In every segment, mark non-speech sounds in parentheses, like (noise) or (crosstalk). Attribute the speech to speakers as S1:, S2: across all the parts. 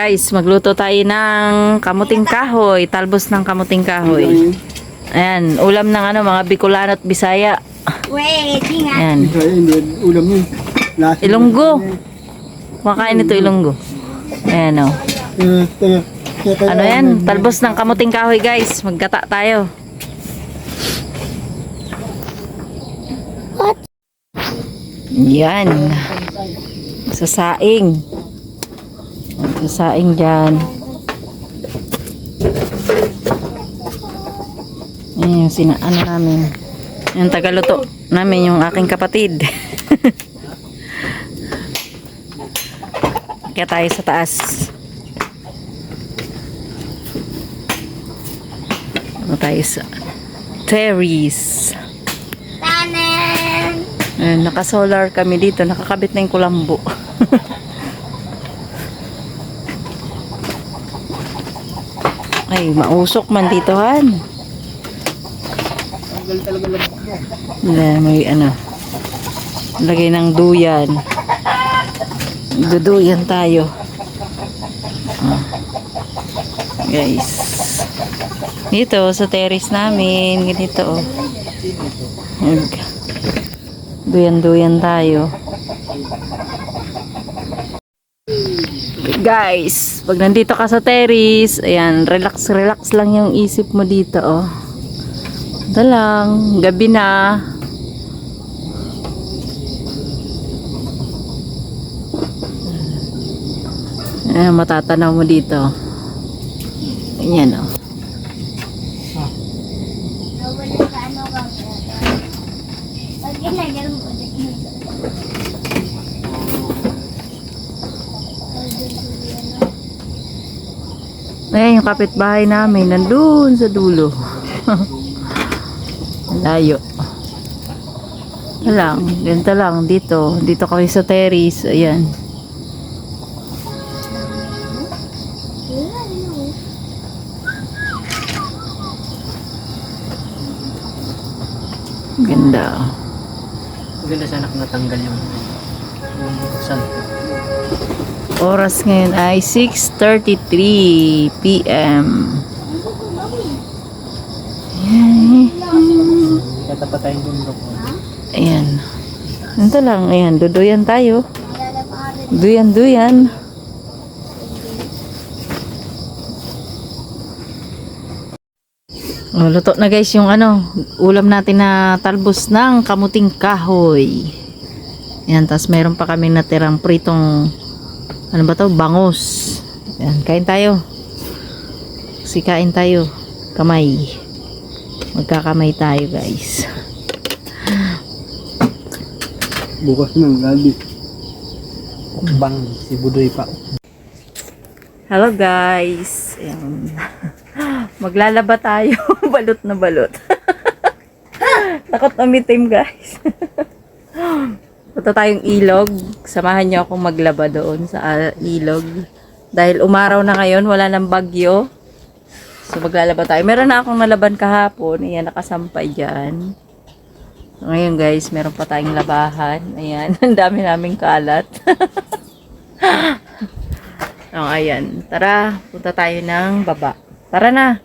S1: Guys, magluto tayo ng kamuting kahoy. Talbos ng kamuting kahoy. Ayan, ulam ng ano, mga Bicolano at Bisaya.
S2: Wait.
S1: Ayan.
S3: Ulam yun.
S1: Ilonggo. Kumakain ito ilonggo. Ayan o.
S3: Kaya,
S1: Ano yan? Talbos ng kamuting kahoy guys. Maggata tayo. Yan. Sa saing. Sa saing dyan. Yan yung sina ano namin. Yung tagaluto namin yung aking kapatid. (laughs) Kaya tayo sa taas. Ano tayo sa terrace.
S2: Tanan!
S1: Ayan, naka-solar kami dito. Nakakabit na yung kulambo. (laughs) Ay, mausok man dito, han. Ayan, may ano. Lagay ng duyan. Duduyan tayo. Ah. Guys. Dito, sa terrace namin. Ganito, oh. Duyan-duyan tayo. Guys, pag nandito ka sa terrace, ayan, relax-relax lang yung isip mo dito, oh. Ito lang, gabi na. Ayan, matatanaw mo dito. Ayan, oh.
S2: Pag ginagano mo,
S1: yung kapitbahay namin, nandun sa dulo. (laughs) Layo. Lang, ganito lang, dito. Dito kami sa terrace, ayan. Ganda.
S3: Maganda sana kung natanggal yung.
S1: Oras ngayon ay 6.33 p.m.
S3: Tatapat tayong bundok.
S1: Ayan. Ito lang, ayan, duduyan tayo. Duyan, duyan. Oh, luto na guys yung ano, ulam natin na talbos ng kamuting kahoy. Ayan, tapos meron pa kami natirang pritong, ano ba to, bangus. Ayan, kain tayo. Sikain tayo. Kamay. Magkakamay tayo guys.
S3: Bukas ng gabi. Bang, si Budoy pa.
S1: Hello guys. Ayan. (laughs) Maglalaba tayo. (laughs) balot na balot. (laughs) Takot umitim guys. Punta tayong ilog. Samahan niyo akong maglaba doon sa ilog. Dahil umaraw na ngayon, wala nang bagyo. So maglalaba tayo. Meron na akong nalaban kahapon. Ayan, nakasampay dyan. So, ngayon guys, meron pa tayong labahan. Ayan, (laughs) ang dami naming kalat. (laughs) Oh, ayan. Tara, punta tayo ng baba. Tara na.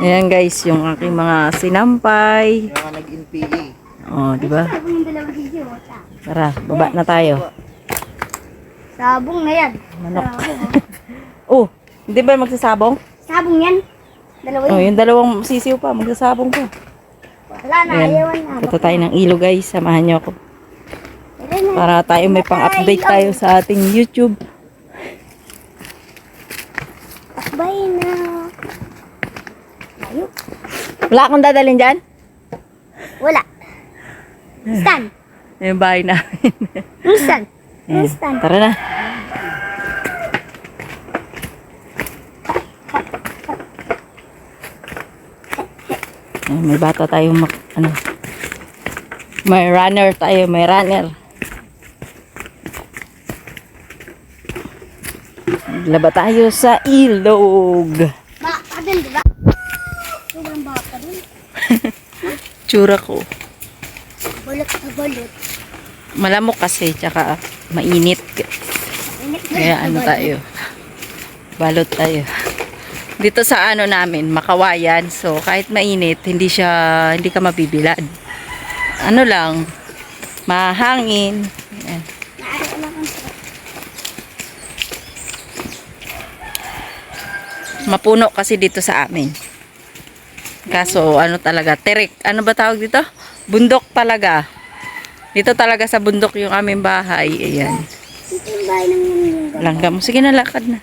S1: Ayan guys, yung aking mga sinampay.
S3: nga nag-NPA.
S1: Oh, di ba? Tara, baba na tayo.
S2: Sabong na yan.
S1: Manok. (laughs) Oh, hindi ba magsasabong?
S2: Sabong yan. Dalawa
S1: Oh,
S2: yan.
S1: yung dalawang sisiw pa, magsasabong pa.
S2: Wala na,
S1: Ayan.
S2: ayawan na.
S1: Punta tayo ng ilo guys, samahan niyo ako. Para tayo may pang-update tayo sa ating YouTube.
S2: Takbay na. Ayun.
S1: Wala akong dadalhin dyan?
S2: Wala. Stand.
S1: Yung bahay namin.
S2: Stand.
S1: Ayan,
S2: Stand.
S1: Tara na. Ayan, may bata tayong mak ano. May runner tayo, may runner. Laba tayo sa ilog.
S2: Ba, kadun, di ba? Sobrang baka dun. (laughs)
S1: Tsura ko.
S2: Balot na balot.
S1: Malamok kasi, tsaka mainit.
S2: Init
S1: Kaya ano tayo. Balot tayo. Dito sa ano namin, makawayan. So, kahit mainit, hindi siya, hindi ka mabibilad. Ano lang, mahangin. Ayan. Mapuno kasi dito sa amin. Kaso, ano talaga, terik. Ano ba tawag dito? Bundok talaga. Dito talaga sa bundok yung aming bahay. Ayan.
S2: Yung
S1: Langgam. Sige na, lakad na.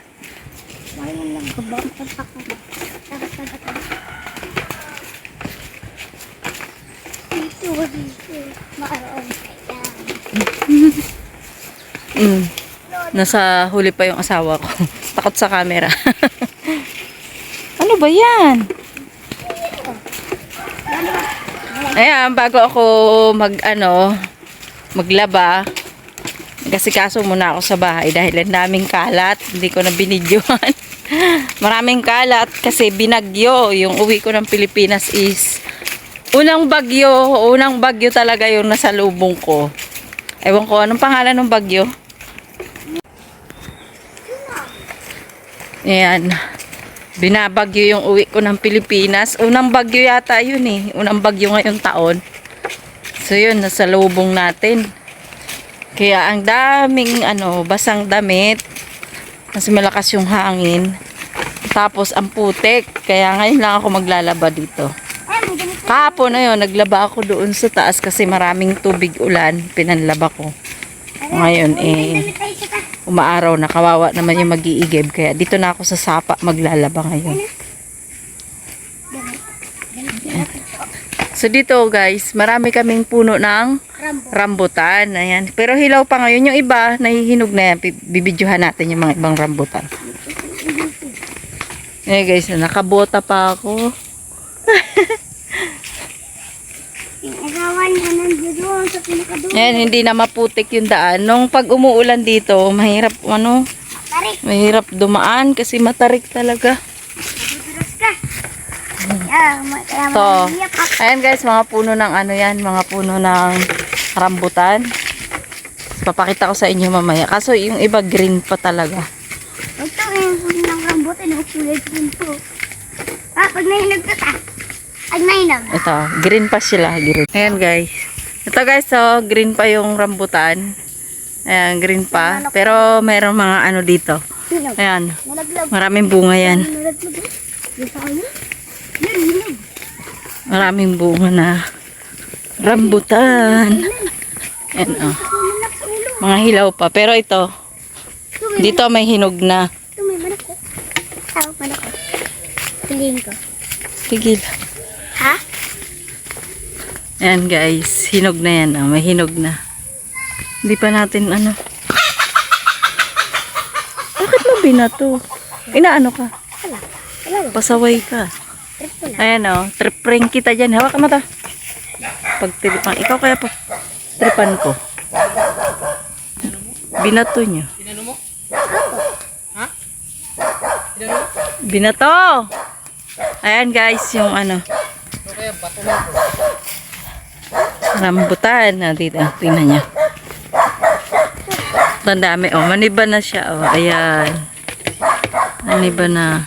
S2: Bahay ng lang. Kabang tapak ko. Tapak tapak tapak. Dito, dito. Makaroon kaya.
S1: Mm. Nasa huli pa yung asawa ko. (laughs) Takot sa camera. (laughs) ano ba yan? Ayan, bago ako mag, ano, maglaba, kasi kaso muna ako sa bahay dahil ang daming kalat. Hindi ko na binidyohan. (laughs) Maraming kalat kasi binagyo. Yung uwi ko ng Pilipinas is unang bagyo. Unang bagyo talaga yung nasa lubong ko. Ewan ko, anong pangalan ng bagyo? Ayan. Binabagyo yung uwi ko ng Pilipinas. Unang bagyo yata yun eh. Unang bagyo ngayong taon. So yun, nasa lubong natin. Kaya ang daming ano, basang damit. Kasi malakas yung hangin. Tapos ang putik. Kaya ngayon lang ako maglalaba dito. Kahapon na yun, naglaba ako doon sa taas kasi maraming tubig ulan. Pinanlaba ko. Ngayon eh,
S2: damit tayo sa taas.
S1: Umaaraw na kawawa naman yung mag-iigib. Kaya dito na ako sa sapa maglalaba ngayon. So dito guys, marami kaming puno ng rambutan. Ayan. Pero hilaw pa ngayon. Yung iba, nahihinog na yan. Bi- Bibidyohan natin yung mga ibang rambutan. Eh guys, nakabota pa ako. (laughs)
S2: Yung asawa niya nandiyo doon sa pinakadoon.
S1: Ayan, hindi na maputik yung daan. Nung pag umuulan dito, mahirap ano,
S2: Tarik.
S1: mahirap dumaan kasi matarik talaga.
S2: Dudulas ka.
S1: So, ayan guys, mga puno ng ano yan, mga puno ng rambutan. Papakita ko sa inyo mamaya. Kaso yung iba green pa talaga.
S2: Ito eh, huli ng rambutan. Kulay green po. Ah, pag nahinog ka ta. Pag nahinog.
S1: Ito, green pa sila. Green. Ayan guys. Ito guys, so green pa yung rambutan. Ayan, green pa. Pero meron mga ano dito. Ayan, maraming bunga yan.
S2: Eh.
S1: Maraming bunga na rambutan. Ayan, oh. Mga hilaw pa. Pero ito, dito may hinog na.
S2: ito may manak ko. Tawag manak ko. Piliin ko.
S1: Tigil. Ayan guys, hinog na yan. Oh. May hinog na. Hindi pa natin ano. Bakit mo binato? Inaano ka?
S2: Wala. Wala.
S1: Pasaway ka. Ayan o, trip ring kita dyan. Hawak mo to. Pag tiripan. Ikaw kaya po. Tripan ko. Binato nyo.
S3: Tinano mo? Ha? Tinano mo?
S1: Binato! Ayan guys, yung ano,
S3: O kaya bato mo ko.
S1: Rambutan. Ah, dito, tingnan niya. Ang dami. Oh, maniba na siya. Oh, ayan. Maniba na.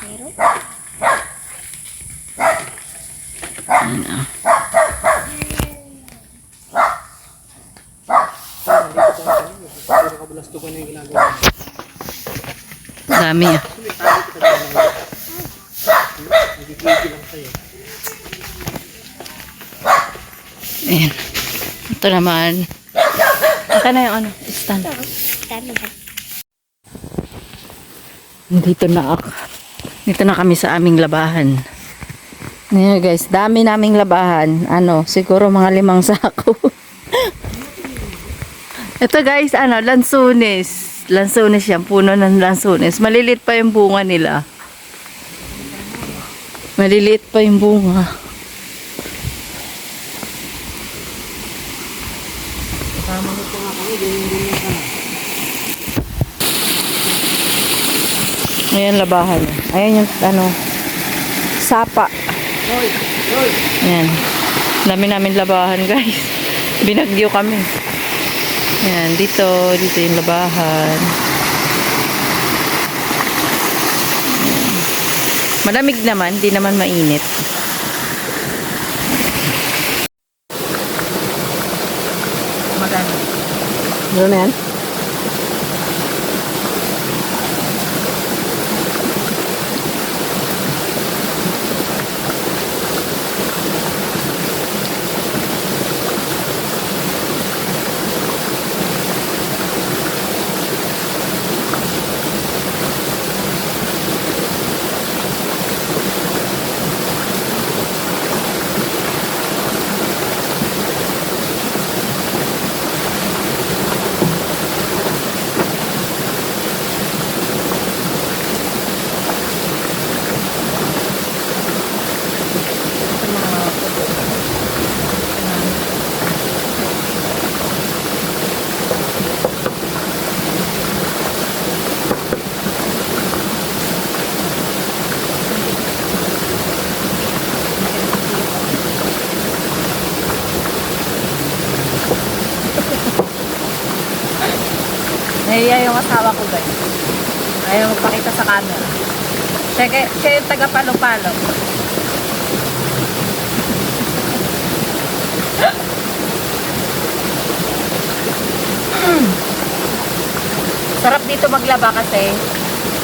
S1: Ayan, oh. Dami ah. Ayan. Ito naman. Ito na yung ano, stand. Dito na ako. Dito na kami sa aming labahan. Ngayon guys, dami naming labahan. Ano, siguro mga limang (laughs) sako. Ito guys, ano, lansunis. Lansunis yan, puno ng lansunis. Malilit pa yung bunga nila. Maliliit pa yung bunga.
S3: kasama ako, ganyan-ganyan ka.
S1: Ayan labahan. Ayan yung ano, sapa.
S3: Hoy, hoy.
S1: Ayan. Dami namin labahan guys. (laughs) Binagyo kami. Ayan, dito, dito yung labahan. Malamig naman, di naman mainit.
S3: Meron na yan?
S1: Nahiya yung asawa ko guys. Ayaw magpakita sa camera. Siya, siya yung taga palo-palo. Sarap dito maglaba kasi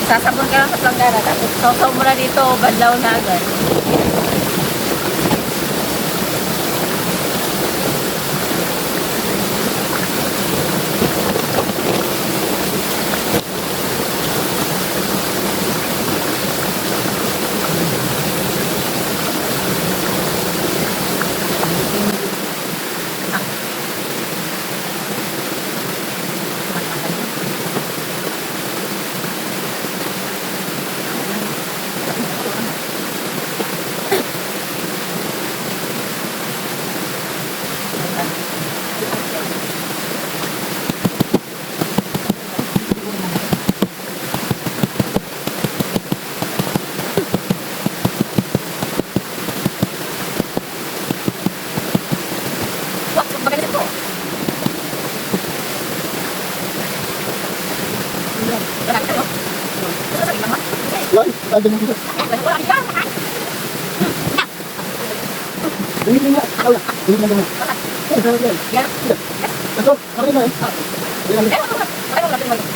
S1: sasabon ka lang sa planggana tapos sausaw mo na dito banlaw na agad.
S3: Yan, lagi mo dito.
S1: Wala ka, no?
S3: Dali nga. Wala. Dali na naman. Yan, sarap yan.
S1: Yan.
S3: Ito, sarap na eh. Dali na.
S1: Eh, wala ka.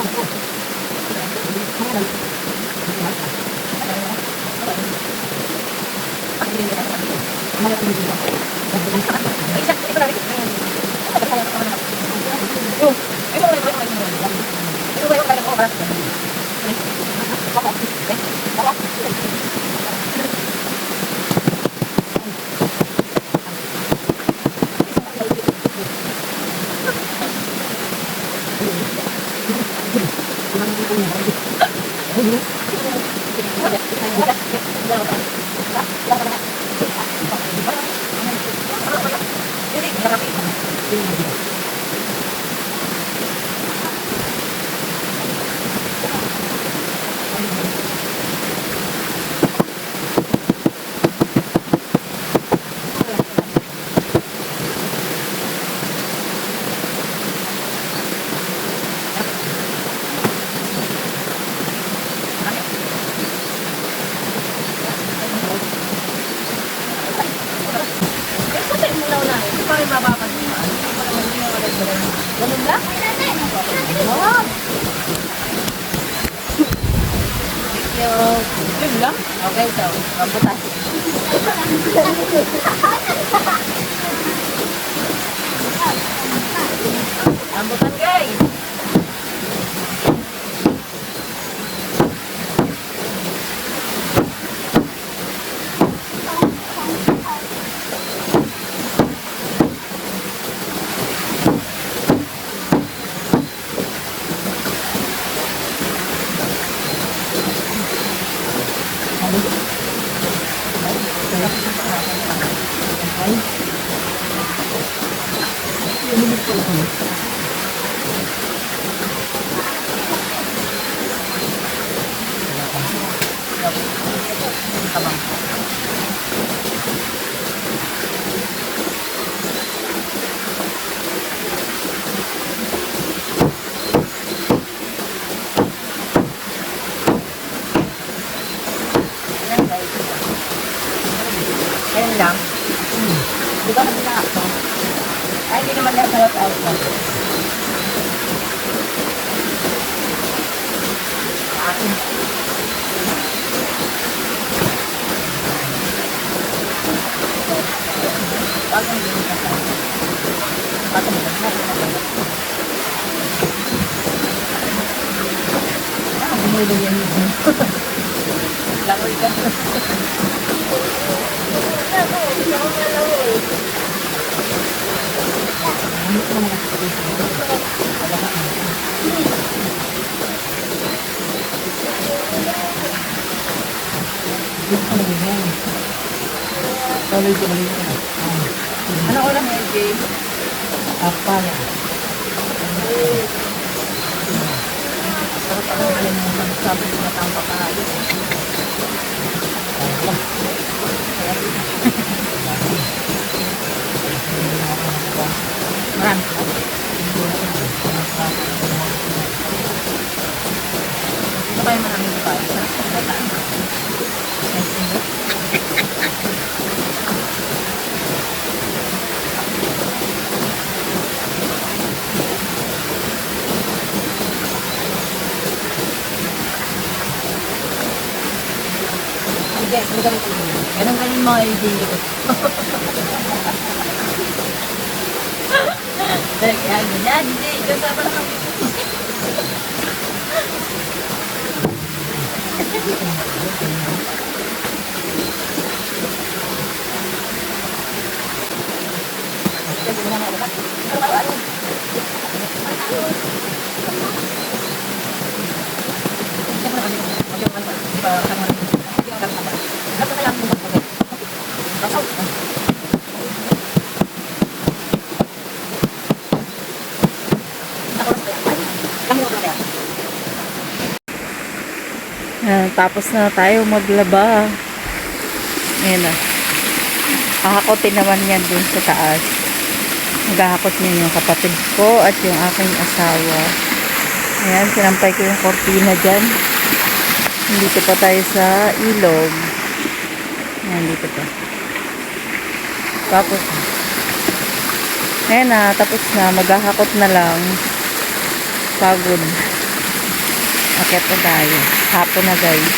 S1: Ay, wala ka, wala ka. Yun lang? Okay, so, rambutan. rambutan, guys. Thank you.
S3: Tuloy ko mali na.
S1: Ano ulam eh, Jay?
S3: Apa na.
S1: Sabi ko na tang pakain. Marami. Ito kayo maraming babae. Sarap sa Ganun ganun mga idea ko. Yan, yan, hindi. Kasama na kami. Tapos na tayo maglaba. Ayan na. Hahakotin naman yan dun sa taas. Maghahakot niya yung kapatid ko at yung aking asawa. Ayan, sinampay ko yung kortina dyan. Dito pa tayo sa ilog. Ayan, dito pa. Tapos, ayan na, tapos na. Maghahakot na lang. Pagod. Akit na tayo. Hapon na guys.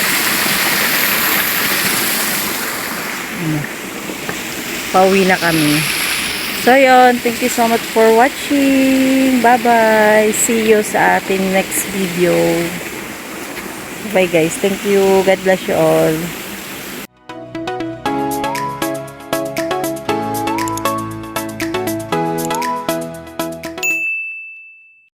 S1: Pauwi na kami. So yun, thank you so much for watching. Bye-bye. See you sa ating next video. Bye guys. Thank you. God bless you all.